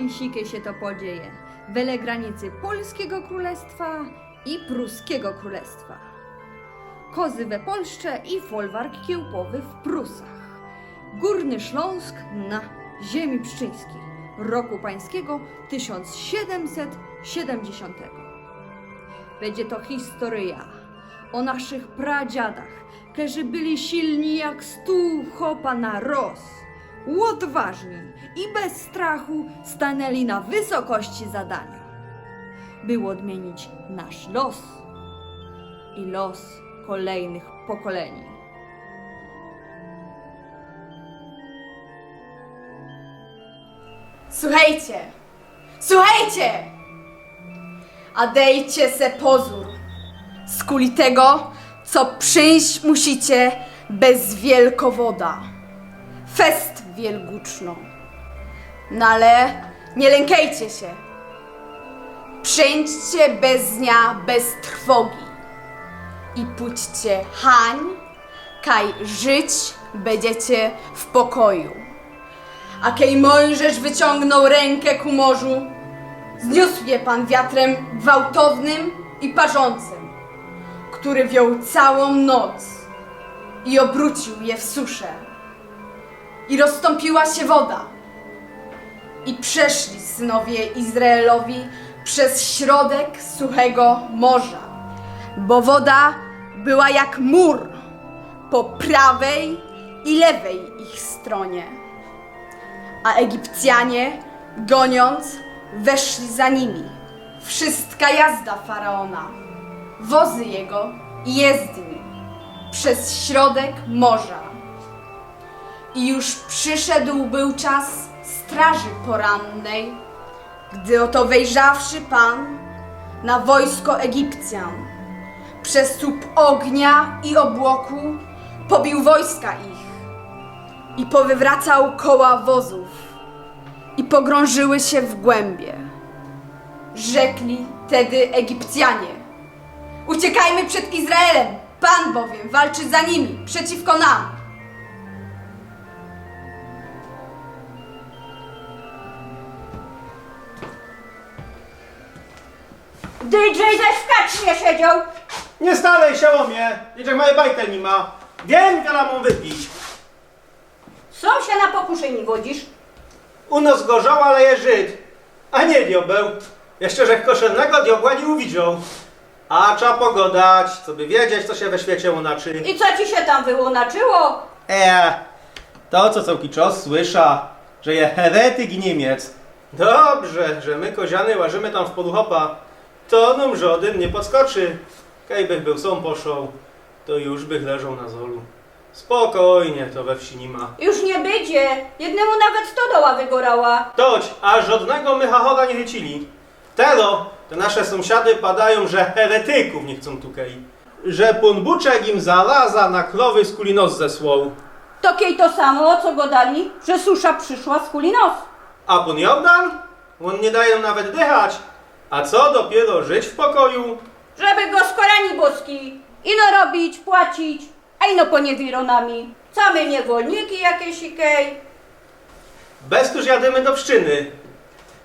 Kajsikie się to podzieje. Wele granicy Polskiego Królestwa i Pruskiego Królestwa. Kozy we Polszcze i folwark kiełpowy w Prusach. Górny Śląsk na ziemi pszczyńskiej. Roku pańskiego 1770. Będzie to historia o naszych pradziadach, którzy byli silni jak stół chopa na roz. Odważni i bez strachu stanęli na wysokości zadania, by odmienić nasz los i los kolejnych pokoleni. Słuchajcie, słuchajcie! A dejcie se pozór z kuli tego, co przyjść musicie bez wielkowoda. Fest wielguczno. No ale nie lękajcie się. Przyjdźcie bez dnia, bez trwogi. I pójdźcie hań, kaj żyć będziecie w pokoju. A kej Mojżesz wyciągnął rękę ku morzu, zniósł je pan wiatrem gwałtownym i parzącym, który wiał całą noc i obrócił je w suszę. I rozstąpiła się woda. I przeszli synowie Izraelowi przez środek suchego morza, bo woda była jak mur po prawej i lewej ich stronie a Egipcjanie, goniąc, weszli za nimi. Wszystka jazda faraona, wozy jego i jezdni przez środek morza. I już przyszedł był czas straży porannej, gdy oto wejrzawszy Pan na wojsko Egipcjan, przez słup ognia i obłoku pobił wojska ich i powywracał koła wozów i pogrążyły się w głębie. Rzekli tedy Egipcjanie: Uciekajmy przed Izraelem, Pan bowiem walczy za nimi, przeciwko nam. DJ zaś w siedział. Nie staraj się o mnie, niczek moje bajtel nie ma. Wiem, wiele mam wypić. Są się na pokuszeni wodzisz. U nas gorzał, ale je Żyd, a nie diobeł. Jeszcze, że koszelnego diobła nie uwidział. A trzeba pogodać, co by wiedzieć, co się we świecie unaczy. I co ci się tam wyłonaczyło? Eee, to co całki czas słysza, że je heretyk Niemiec. Dobrze, że my koziany łażymy tam w podchopa. To nam żaden nie podskoczy. Kejbych był są poszł, to już bych leżał na zolu. Spokojnie, to we wsi nie ma. Już nie będzie. Jednemu nawet stodoła wygorała. Toć, a żadnego mychachora nie chycili. Tero, te nasze sąsiady padają, że heretyków nie chcą tukej. Że pun Buczek im zaraza na krowy z kulinos zesłał. To kiej to samo, o co go dali, że susza przyszła z kuli nos. A pun Jordan? On nie daje nawet dychać. A co dopiero żyć w pokoju? Żeby go z korani boski ino robić, płacić, a ino poniewironami. Same niewolniki jakieś i kej. Bez tuż jadymy do pszczyny.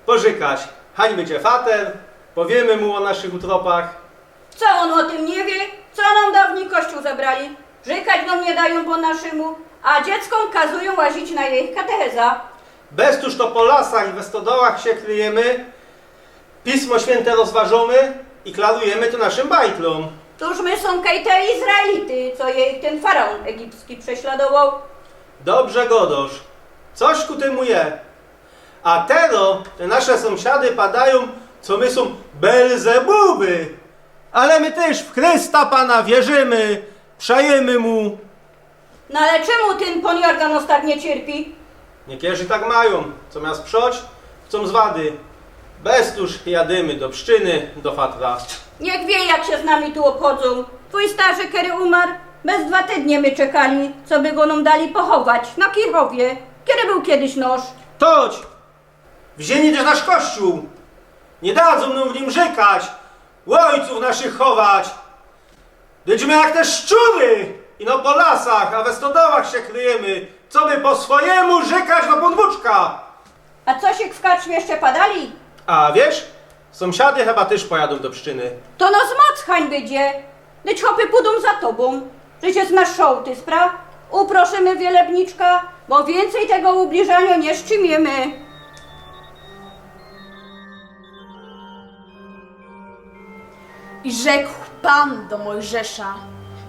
Pożykać. Hańby cię fater, powiemy mu o naszych utropach. Co on o tym nie wie? Co nam dawni kościół zabrali? Żykać nam nie dają po naszemu, a dzieckom kazują łazić na jej katecheza. Bez tuż to po lasach i we stodołach się kryjemy, Pismo Święte rozważamy i klarujemy to naszym bajtlom. Tuż my są te Izraelity, co jej ten faraon egipski prześladował. Dobrze godosz, coś ku temu je. A tero, te nasze sąsiady padają, co my są Belzebuby. Ale my też w Chrysta Pana wierzymy, przejemy Mu. No ale czemu ten tak nie cierpi? Niekierzy tak mają, co miast przoć, chcą z wady. Bez tuż jadymy do pszczyny, do fatra. Niech wie, jak się z nami tu obchodzą. Twój starzy Kery umarł, bez dwa tygodnie my czekali, co by go nam dali pochować na Kirowie, kiedy był kiedyś noż. Toć! Wzięli też nasz kościół! Nie dadzą nam w nim rzekać, ojców naszych chować! Będziemy jak te szczury! I no po lasach, a we stodołach się kryjemy, co by po swojemu rzekać do podwóczka! A co się w karczmie jeszcze padali? A wiesz, sąsiady chyba też pojadą do pszczyny. To no z moc hań będzie. Lecz chopy pójdą za tobą, że się znasz szołty, spraw? Uproszymy wielebniczka, bo więcej tego ubliżania nie szczymiemy. I rzekł Pan do Mojżesza: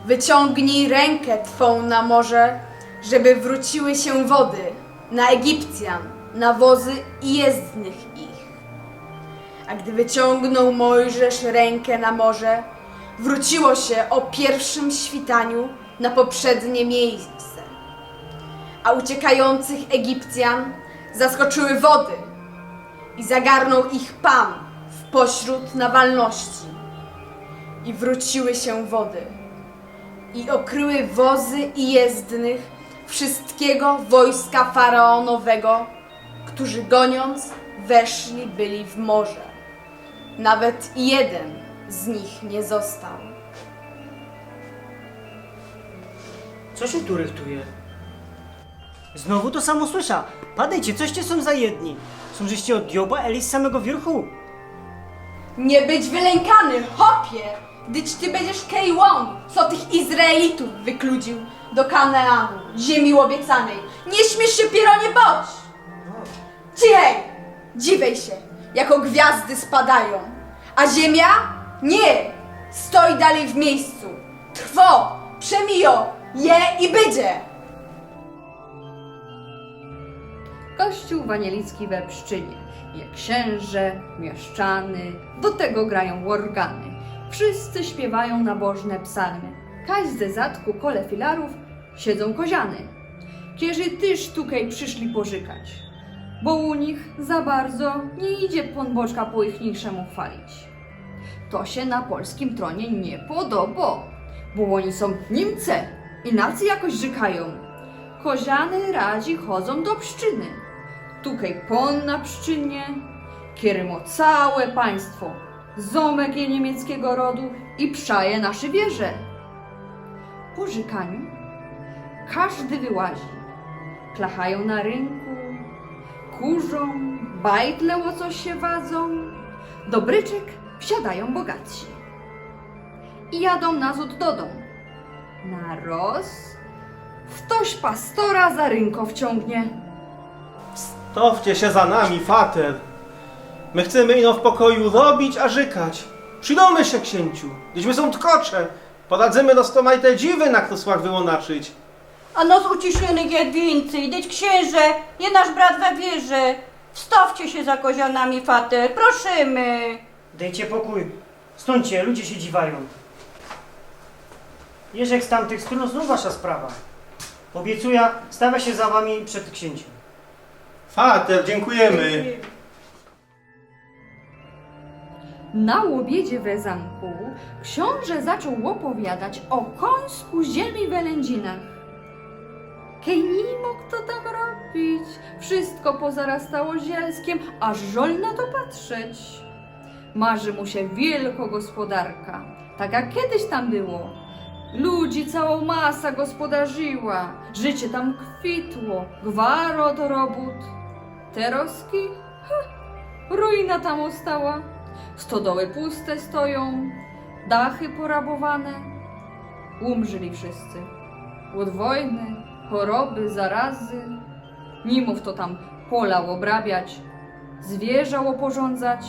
Wyciągnij rękę twą na morze, żeby wróciły się wody na Egipcjan, na wozy i jezdnych. A gdy wyciągnął Mojżesz rękę na morze, wróciło się o pierwszym świtaniu na poprzednie miejsce. A uciekających Egipcjan zaskoczyły wody i zagarnął ich Pan w pośród nawalności i wróciły się wody i okryły wozy i jezdnych wszystkiego wojska faraonowego, którzy goniąc weszli byli w morze. Nawet jeden z nich nie został. Co się tu rychtuje? Znowu to samo słysza. Padajcie, coście są za jedni. Są żeście od Joba Eli z samego wierchu. Nie być wylękany, hopie, gdyż ty będziesz Kejłon, co tych Izraelitów wykludził do Kanaanu, ziemi obiecanej. Nie śmiesz się, pieronie, bocz! Cichej! Dziwej się, jako gwiazdy spadają, a ziemia? Nie! Stoi dalej w miejscu. Trwo, przemijo, je i będzie! Kościół wanielicki we Pszczynie. Je księże, mieszczany, do tego grają organy. Wszyscy śpiewają nabożne psalmy. Kaś ze zatku kole filarów siedzą koziany. Kierzy tyż tukej przyszli pożykać, bo u nich za bardzo nie idzie pon Bożka po ich niższemu chwalić. To się na polskim tronie nie podoba, bo oni są Niemce i nacy jakoś żykają. Koziany radzi chodzą do pszczyny. Tukaj pon na pszczynie, kierymo całe państwo, zomek je niemieckiego rodu i przaje nasze wieże. Po żykaniu każdy wyłazi, klachają na rynku, kurzą, bajtle o coś się wadzą, do bryczek wsiadają bogatsi i jadą nazad do domu. Na roz ktoś pastora za rynko wciągnie. Stowcie się za nami, fater. My chcemy ino w pokoju robić, a żykać. Przydomy się, księciu, gdyśmy są tkocze. Poradzimy dostomaj te dziwy na krosłach wyłonaczyć. A no z uciśnionych jest więcej, deć księże, je nasz brat we wierze. Wstawcie się za kozianami, fater, proszymy. Dejcie pokój. Stóńcie, ludzie się dziwają. Jeżek z tamtych stron znów wasza sprawa. Obiecuję, stawia się za wami przed księciem. Fater, dziękujemy. Na łobiedzie we zamku książę zaczął opowiadać o końsku ziemi w Kej nie mógł to tam robić. Wszystko pozarastało zielskiem, aż żol na to patrzeć. Marzy mu się wielko gospodarka, tak jak kiedyś tam było. Ludzi całą masa gospodarzyła, życie tam kwitło, gwaro do robót. Teroski? Ha, ruina tam ostała. Stodoły puste stoją, dachy porabowane. Umrzyli wszyscy. Od wojny, choroby, zarazy. Nie mów to tam pola obrabiać, zwierza oporządzać.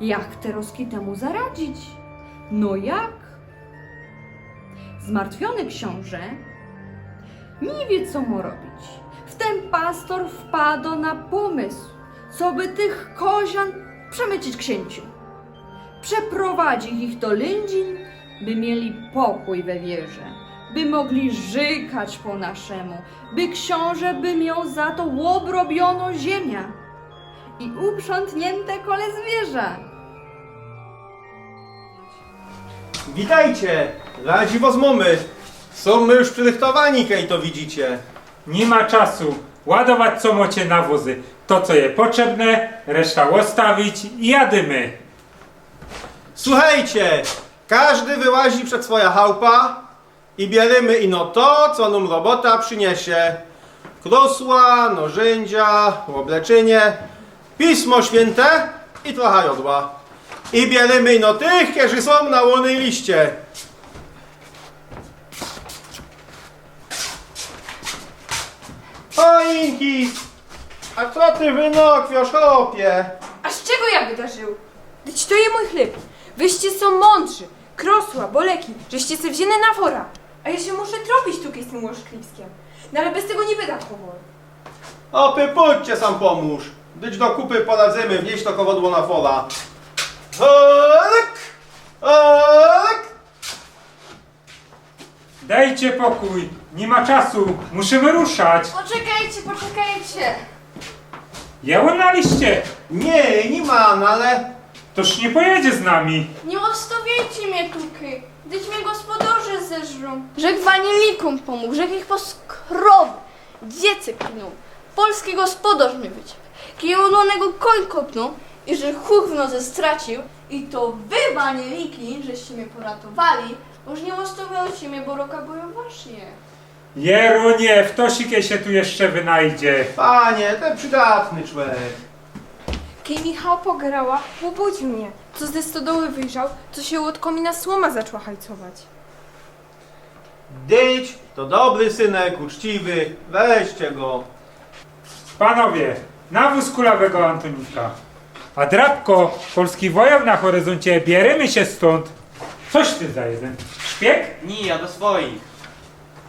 Jak te roski temu zaradzić? No jak? Zmartwiony książę nie wie, co mu robić. Wtem pastor wpadł na pomysł, co by tych kozian przemycić księciu. Przeprowadzi ich do Lędzin, by mieli pokój we wierze, by mogli żykać po naszemu, by książę by miał za to łobrobiono ziemia i uprzątnięte kole zwierza. Witajcie, radzi was mamy. Są my już przyrychtowani, kej to widzicie. Nie ma czasu. Ładować co mocie na wozy. To co je potrzebne, reszta ostawić i jadymy. Słuchajcie, każdy wyłazi przed swoja chałupa i bierzemy ino to, co nam robota przyniesie. krosła, nożędzia, obleczynie, pismo święte i trochę jodła. I bierzemy no tych, którzy są na łonej liście. Choinki! A co ty wynokwiasz, chłopie? A z czego ja wydarzył? Dyć to je mój chleb. Wyście są mądrzy, krosła, boleki, żeście se wzięli na wora. A ja się muszę tropić tu z tym łożklipskiem. No ale bez tego nie wyda powoli. Opy, pójdźcie sam pomóż. Dyć do kupy poradzimy, wnieść to kowadło na fola. Olek! Olek! Dajcie pokój, nie ma czasu, musimy ruszać. Poczekajcie, poczekajcie. Jeło na liście, Nie, nie ma, no ale... toż nie pojedzie z nami. Nie odstawiajcie mnie tuky, gdyś mnie gospodarze zeżrą. Rzek wanilikom pomógł, rzek ich poskrowy, dziece knął. Polski gospodarz mnie wyciął. Kiełlonego koń kopnął i że chuch w nodze stracił. I to wy, waniliki, żeście mnie poratowali, bo już nie odstawiajcie mnie, bo roka boją wasze. Jerunie, w tosikie się tu jeszcze wynajdzie. Panie, to przydatny człowiek. Kiedy Michał pograła, obudził mnie. Co ze stodoły wyjrzał, co się od komina słoma zaczęła hajcować. Dyć to dobry synek, uczciwy, weźcie go. Panowie, nawóz kulawego Antonika. A drapko, polski wojak na horyzoncie, bierzemy się stąd. Coś ty za jeden. Szpieg? Nie, ja do swoich.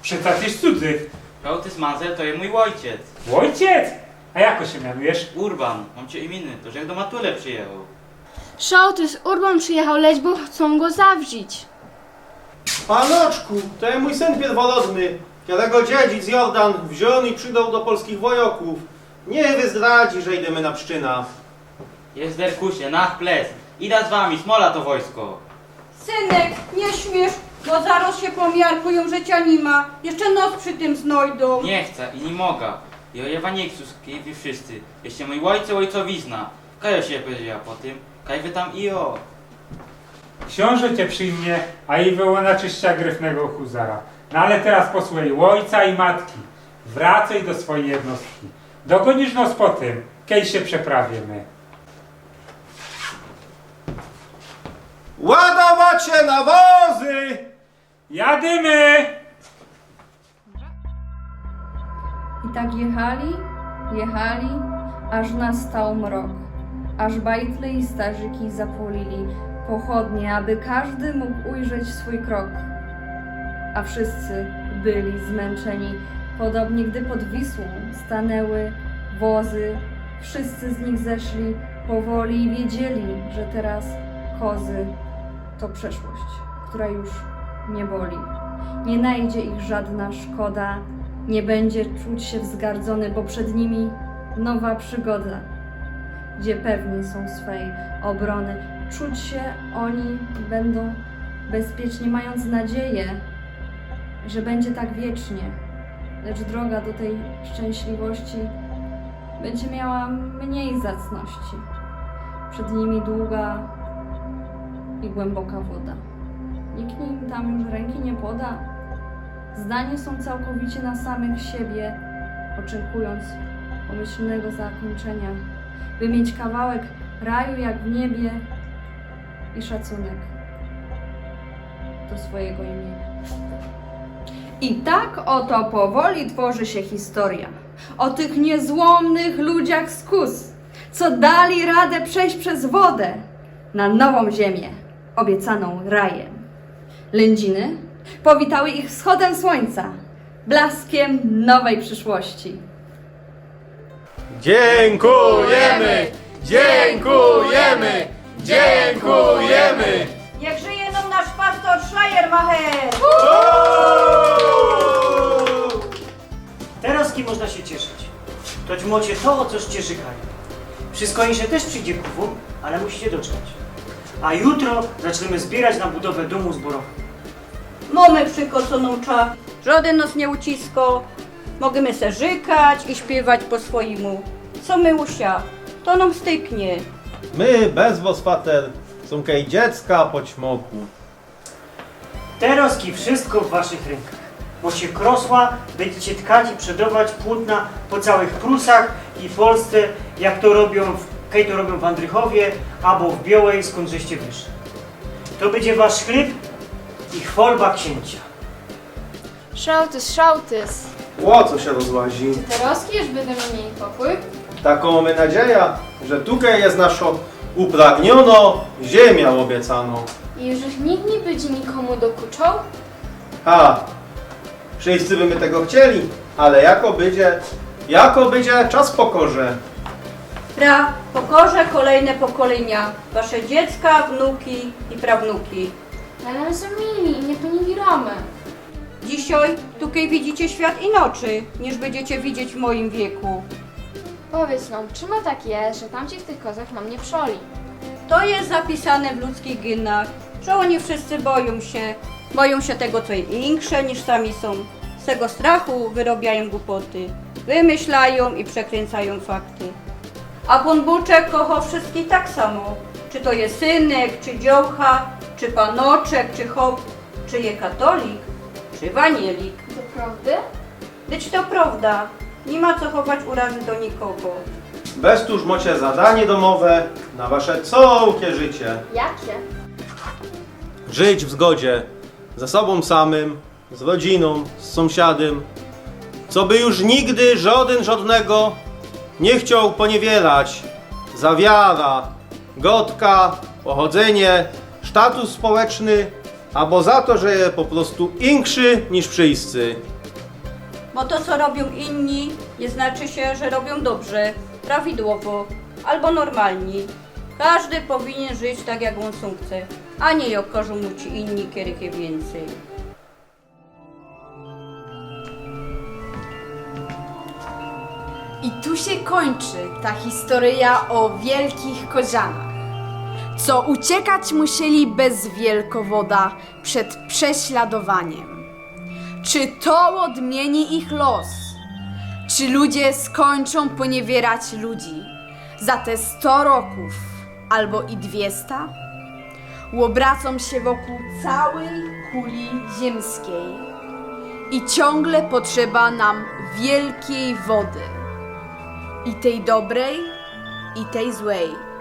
Przeca tyś cudzy. Żołty Mazel to jest mój ojciec. Ojciec! A jako się mianujesz? Urban, mam cię imienny, to że jak do Matule przyjechał. Szołtys Urban przyjechał leć, bo chcą go zawrzyć. Panoczku, to jest mój syn pierworodny, którego dziedzic Jordan wziął i przydał do polskich wojoków. Nie wyzdradzi, że idziemy na pszczyna. Jest derkusie, nach ples. Ida z wami, smola to wojsko. Synek, nie śmiesz, bo zaraz się pomiarkują, że cię nie ma. Jeszcze noc przy tym znajdą. Nie chcę i nie mogę. I o Ewaniksus, wy wszyscy. Jeszcze mój ojcze ojcowizna. Kajo się powiedziała po tym, kaj wy tam i o. Książę cię przyjmie, a i wyłona czyścia gryfnego huzara. No ale teraz posłuchaj ojca i matki. Wracaj do swojej jednostki. Dogonisz nos po tym, kiedy się przeprawimy. Ładować się na wozy! Jadymy! Tak jechali, jechali, aż nastał mrok. Aż bajtle i starzyki zapolili pochodnie, aby każdy mógł ujrzeć swój krok. A wszyscy byli zmęczeni, podobnie gdy pod Wisłą stanęły wozy. Wszyscy z nich zeszli powoli i wiedzieli, że teraz kozy to przeszłość, która już nie boli. Nie najdzie ich żadna szkoda, nie będzie czuć się wzgardzony, bo przed nimi nowa przygoda, gdzie pewni są swej obrony. Czuć się oni będą bezpiecznie, mając nadzieję, że będzie tak wiecznie, lecz droga do tej szczęśliwości będzie miała mniej zacności. Przed nimi długa i głęboka woda. Nikt im tam już ręki nie poda. Zdani są całkowicie na samych siebie, oczekując pomyślnego zakończenia, by mieć kawałek raju jak w niebie i szacunek do swojego imienia. I tak oto powoli tworzy się historia o tych niezłomnych ludziach z kus, co dali radę przejść przez wodę na nową ziemię, obiecaną rajem. Lędziny powitały ich wschodem słońca, blaskiem nowej przyszłości. Dziękujemy! Dziękujemy! Dziękujemy! Niech żyje nam nasz pastor Schleiermacher! Teraz kim można się cieszyć? To ćmocie to, o coście żykali. Wszystko insze też przyjdzie kuwu, ale musicie doczekać. A jutro zaczniemy zbierać na budowę domu zborowego. Mamy przykoconą cza, żaden nas nie ucisko. Możemy se żykać i śpiewać po swojemu. Co my usia, to nam styknie. My bez was, pater, są kej dziecka po ćmoku. Teraz ki wszystko w waszych rękach. mocie krosła, będziecie tkać i przedować płótna po całych Prusach i Polsce, jak to robią, w, kaj to robią w Andrychowie albo w Białej, skąd żeście wyszli. To będzie wasz chleb i chwalba księcia. Szałtys, szałtys. Ło, co się rozłazi. Teraz już będziemy mieli pokój? Taką mamy nadzieję, że tutaj jest nasza upragniono ziemia obiecano. I już nikt nie będzie nikomu dokuczał? Ha, wszyscy by my tego chcieli, ale jako będzie, jako będzie czas pokorze. Pra, pokorze kolejne pokolenia, wasze dziecka, wnuki i prawnuki. Ale my są mili nie poniewieramy. Dzisiaj tutaj widzicie świat inaczej, niż będziecie widzieć w moim wieku. Powiedz nam, czemu tak jest, że tamci w tych kozach nam nie przoli? To jest zapisane w ludzkich genach, że oni wszyscy boją się, boją się tego, co jest większe niż sami są. Z tego strachu wyrobiają głupoty, wymyślają i przekręcają fakty. A pan Buczek kocha wszystkich tak samo. Czy to jest synek, czy dziołcha, czy panoczek, czy hop, czy je katolik, czy wanielik. Doprawdy? Lecz to prawda, nie ma co chować urazy do nikogo. Bez tuż mocie zadanie domowe na wasze całkie życie. Jakie? Żyć w zgodzie ze sobą samym, z rodziną, z sąsiadem, co by już nigdy żaden żadnego nie chciał poniewierać za wiara, godka, pochodzenie, status społeczny, albo za to, że je po prostu inszy niż wszyscy. Bo to, co robią inni, nie znaczy się, że robią dobrze, prawidłowo albo normalnie. Każdy powinien żyć tak, jak on sam chce, a nie jak każą mu ci inni kierykie więcej. I tu się kończy ta historia o wielkich kozianach, co uciekać musieli bez wielkowoda przed prześladowaniem. Czy to odmieni ich los? Czy ludzie skończą poniewierać ludzi za te 100 roków albo i 200? Łobracą się wokół całej kuli ziemskiej i ciągle potrzeba nam wielkiej wody i tej dobrej, i tej złej.